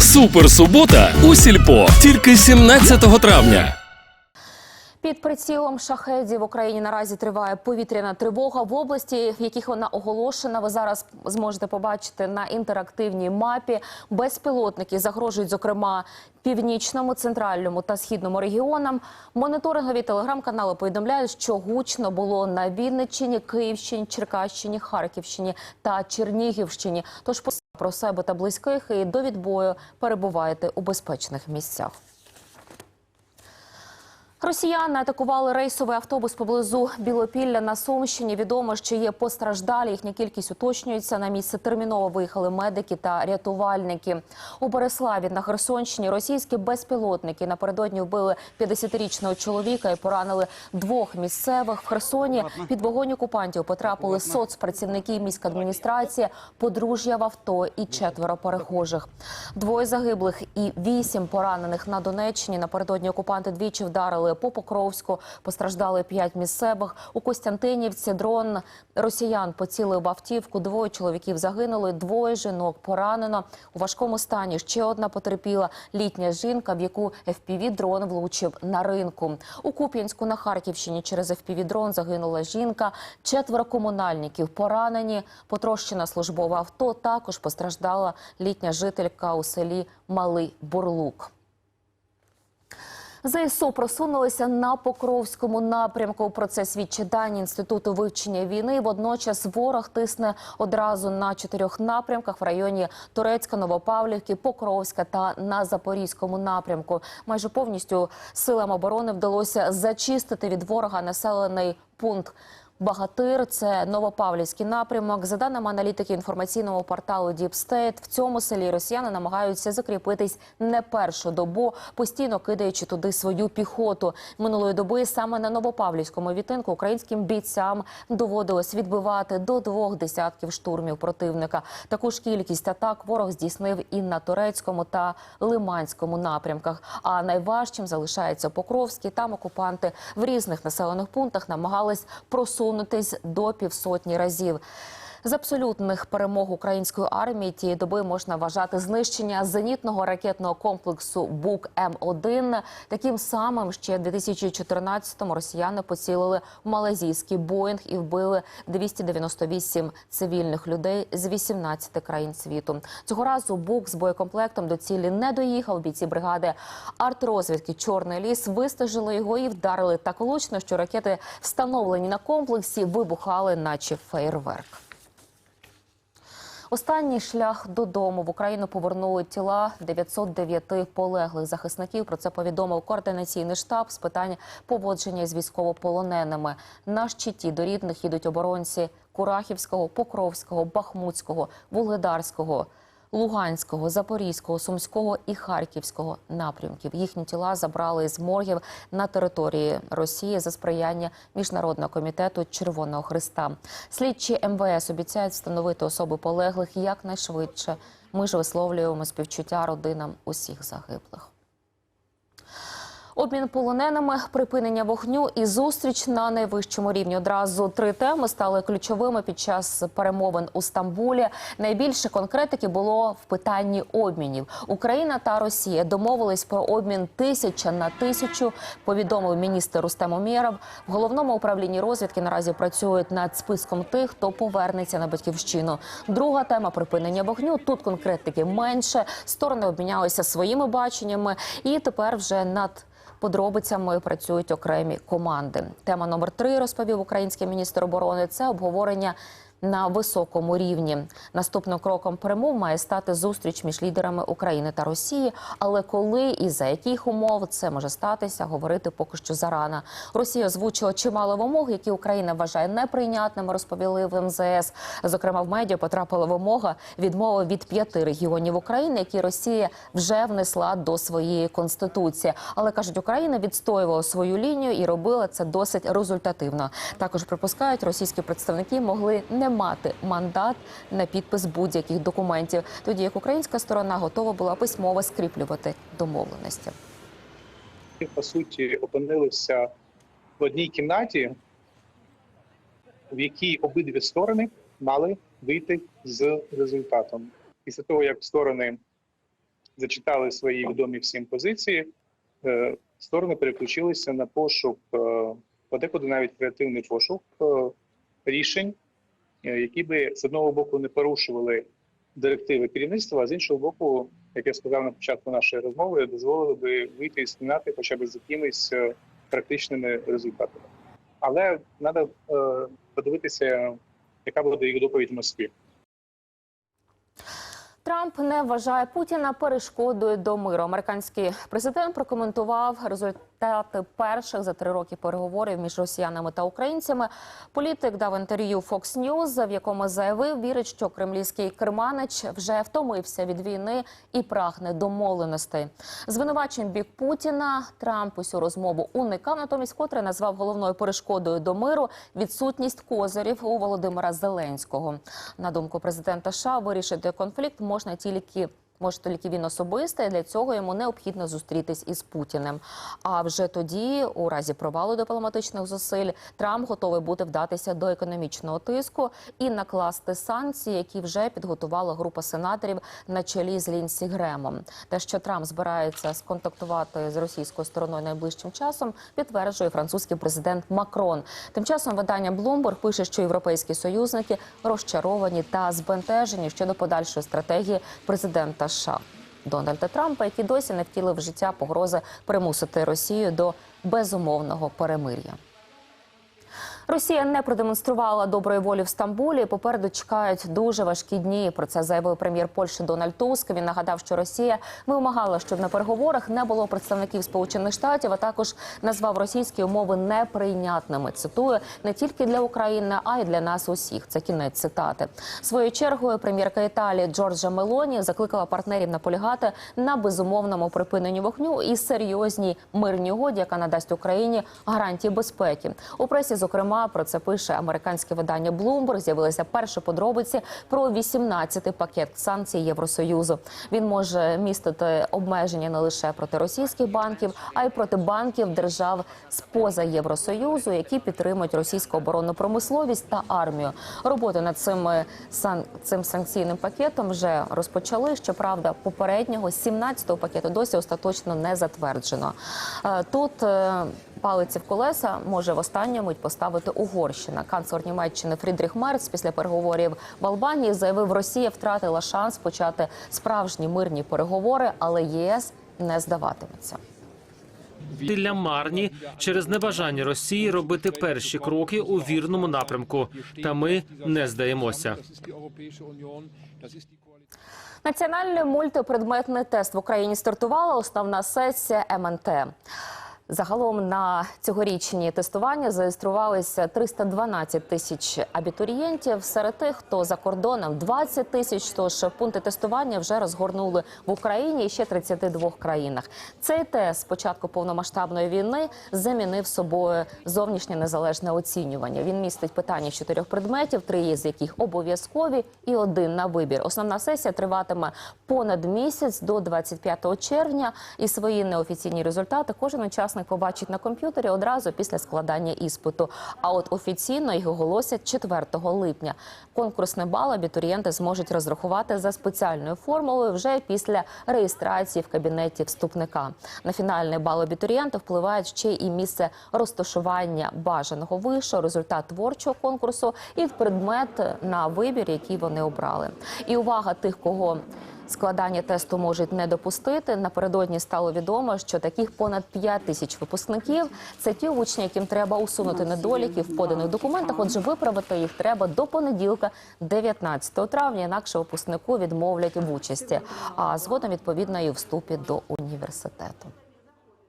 Суперсубота у сільпо тільки 17 травня. Під прицілом шахедів в Україні наразі триває повітряна тривога в області, в яких вона оголошена. Ви зараз зможете побачити на інтерактивній мапі. Безпілотники загрожують, зокрема, північному, центральному та східному регіонам. Моніторингові телеграм-канали повідомляють, що гучно було на Вінниччині, Київщині, Черкащині, Харківщині та Чернігівщині. Тож про себе та близьких і до відбою перебуваєте у безпечних місцях. Росіяни атакували рейсовий автобус поблизу Білопілля на Сумщині. Відомо, що є постраждалі. Їхня кількість уточнюється. На місце терміново виїхали медики та рятувальники. У Береславі на Херсонщині російські безпілотники напередодні вбили 50-річного чоловіка і поранили двох місцевих. В Херсоні під вогонь окупантів потрапили соцпрацівники міськадміністрації, подружжя в авто і четверо перехожих. Двоє загиблих і вісім поранених на Донеччині. Напередодні окупанти двічі вдарили по Покровську. Постраждали п'ять місцевих. У Костянтинівці дрон росіян поцілив автівку. Двоє чоловіків загинули, двоє жінок поранено. У важкому стані ще одна потерпіла літня жінка, в яку FPV-дрон влучив на ринку. У Куп'янську на Харківщині через FPV-дрон загинула жінка. Четверо комунальників поранені. Потрощена службове авто. Також постраждала літня жителька у селі Малий Бурлук. ЗСУ просунулися на Покровському напрямку. Про це свідчить дані інституту вивчення війни. Водночас ворог тисне одразу на чотирьох напрямках в районі Турецька, Новопавлівки, Покровська та на Запорізькому напрямку. Майже повністю силам оборони вдалося зачистити від ворога населений пункт. Багатир це Новопавлівський напрямок. За даними аналітики інформаційного порталу State, в цьому селі росіяни намагаються закріпитись не першу добу, постійно кидаючи туди свою піхоту. Минулої доби саме на Новопавлівському відтинку українським бійцям доводилось відбивати до двох десятків штурмів противника. Таку ж кількість атак ворог здійснив і на турецькому та лиманському напрямках. А найважчим залишається Покровський. Там окупанти в різних населених пунктах намагались просунутись до півсотні разів. З абсолютних перемог української армії тієї доби можна вважати знищення зенітного ракетного комплексу Бук М1. Таким самим ще в 2014-му росіяни поцілили малазійський Боїнг і вбили 298 цивільних людей з 18 країн світу. Цього разу Бук з боєкомплектом до цілі не доїхав. Бійці бригади артрозвідки Чорний ліс вистежили його і вдарили так влучно, що ракети, встановлені на комплексі, вибухали, наче фейерверк. Останній шлях додому в Україну повернули тіла 909 полеглих захисників. Про це повідомив координаційний штаб з питань поводження з військовополоненими. На щиті до рідних їдуть оборонці Курахівського, Покровського, Бахмутського, Вугледарського. Луганського, Запорізького, Сумського і Харківського напрямків. Їхні тіла забрали з моргів на території Росії за сприяння міжнародного комітету Червоного Христа. Слідчі МВС обіцяють встановити особи полеглих якнайшвидше. Ми ж висловлюємо співчуття родинам усіх загиблих. Обмін полоненими, припинення вогню і зустріч на найвищому рівні. Одразу три теми стали ключовими під час перемовин у Стамбулі. Найбільше конкретики було в питанні обмінів. Україна та Росія домовились про обмін тисяча на тисячу. Повідомив міністр Рустем Умєров. В головному управлінні розвідки наразі працюють над списком тих, хто повернеться на батьківщину. Друга тема припинення вогню. Тут конкретики менше. Сторони обмінялися своїми баченнями, і тепер вже над подробицями працюють окремі команди. Тема номер три розповів український міністр оборони. Це обговорення. На високому рівні наступним кроком перемов має стати зустріч між лідерами України та Росії. Але коли і за яких умов це може статися, говорити поки що зарано. Росія озвучила чимало вимог, які Україна вважає неприйнятними. Розповіли в МЗС. Зокрема, в медіа потрапила вимога відмови від п'яти регіонів України, які Росія вже внесла до своєї конституції. Але кажуть, Україна відстоювала свою лінію і робила це досить результативно. Також припускають, російські представники могли не мати мандат на підпис будь-яких документів, тоді як українська сторона готова була письмово скріплювати домовленості. по суті опинилися в одній кімнаті, в якій обидві сторони мали вийти з результатом. Після того, як сторони зачитали свої відомі всім позиції, е, сторони переключилися на пошук, е, подекуди навіть креативний пошук е, рішень, які би з одного боку не порушували директиви керівництва, а з іншого боку, як я сказав на початку нашої розмови, дозволили би вийти з кімнати хоча б з якимись е, практичними результатами. Але треба подивитися, яка буде їх доповідь в Москві. Трамп не вважає Путіна перешкодою до миру. Американський президент прокоментував результати перших за три роки переговорів між росіянами та українцями. Політик дав інтерв'ю Fox News, в якому заявив, вірить, що кремлівський керманич вже втомився від війни і прагне домовленостей. Звинувачень бік Путіна Трамп усю розмову уникав, натомість котре назвав головною перешкодою до миру відсутність козирів у Володимира Зеленського. На думку президента США, вирішити конфлікт можна тільки. Може, тільки він особисто, для цього йому необхідно зустрітись із Путіним. А вже тоді, у разі провалу дипломатичних зусиль, Трамп готовий буде вдатися до економічного тиску і накласти санкції, які вже підготувала група сенаторів на чолі з Лінсі Гремом. Те, що Трамп збирається сконтактувати з російською стороною найближчим часом, підтверджує французький президент Макрон. Тим часом видання Bloomberg пише, що європейські союзники розчаровані та збентежені щодо подальшої стратегії президента США. Дональда Трампа, який досі не втілив в життя погрози примусити Росію до безумовного перемир'я. Росія не продемонструвала доброї волі в Стамбулі. Попереду чекають дуже важкі дні. Про це заявив прем'єр Польщі Дональд Туск. Він нагадав, що Росія вимагала, щоб на переговорах не було представників Сполучених Штатів, а також назвав російські умови неприйнятними. Цитую не тільки для України, а й для нас усіх. Це кінець цитати. Своєю чергою прем'єрка Італії Джорджа Мелоні закликала партнерів наполягати на безумовному припиненні вогню і серйозній мирній угоді, яка надасть Україні гарантії безпеки. У пресі, зокрема, про це пише американське видання Bloomberg. З'явилися перші подробиці про 18-й пакет санкцій Євросоюзу. Він може містити обмеження не лише проти російських банків, а й проти банків держав з поза Євросоюзу, які підтримують російську оборонну промисловість та армію. Роботи над цим сан цим санкційним пакетом вже розпочали. Щоправда, попереднього 17-го пакету досі остаточно не затверджено. Е, Тут е, палиці в колеса може в останню мить поставити Угорщина. Канцлер Німеччини Фрідріх Мерц після переговорів в Албанії заявив, Росія втратила шанс почати справжні мирні переговори, але ЄС не здаватиметься. для марні через небажання Росії робити перші кроки у вірному напрямку. Та ми не здаємося. Національний мультипредметний тест в Україні стартувала основна сесія МНТ. Загалом на цьогорічні тестування зареєструвалися 312 тисяч абітурієнтів. Серед тих, хто за кордоном 20 тисяч. Тож пункти тестування вже розгорнули в Україні і ще 32 країнах. Цей тест з початку повномасштабної війни замінив собою зовнішнє незалежне оцінювання. Він містить питання чотирьох предметів, три з яких обов'язкові, і один на вибір. Основна сесія триватиме понад місяць до 25 червня. І свої неофіційні результати кожен учасник побачить на комп'ютері одразу після складання іспиту. А от офіційно їх оголосять 4 липня. Конкурсний бал абітурієнти зможуть розрахувати за спеціальною формулою вже після реєстрації в кабінеті вступника. На фінальний бал абітурієнта впливають ще і місце розташування бажаного вишу, результат творчого конкурсу і предмет на вибір, який вони обрали. І увага тих, кого Складання тесту можуть не допустити. Напередодні стало відомо, що таких понад 5 тисяч випускників це ті учні, яким треба усунути недоліки в поданих документах. Отже, виправити їх треба до понеділка, 19 травня. Інакше випускнику відмовлять в участі, а згодом відповідно і вступі до університету.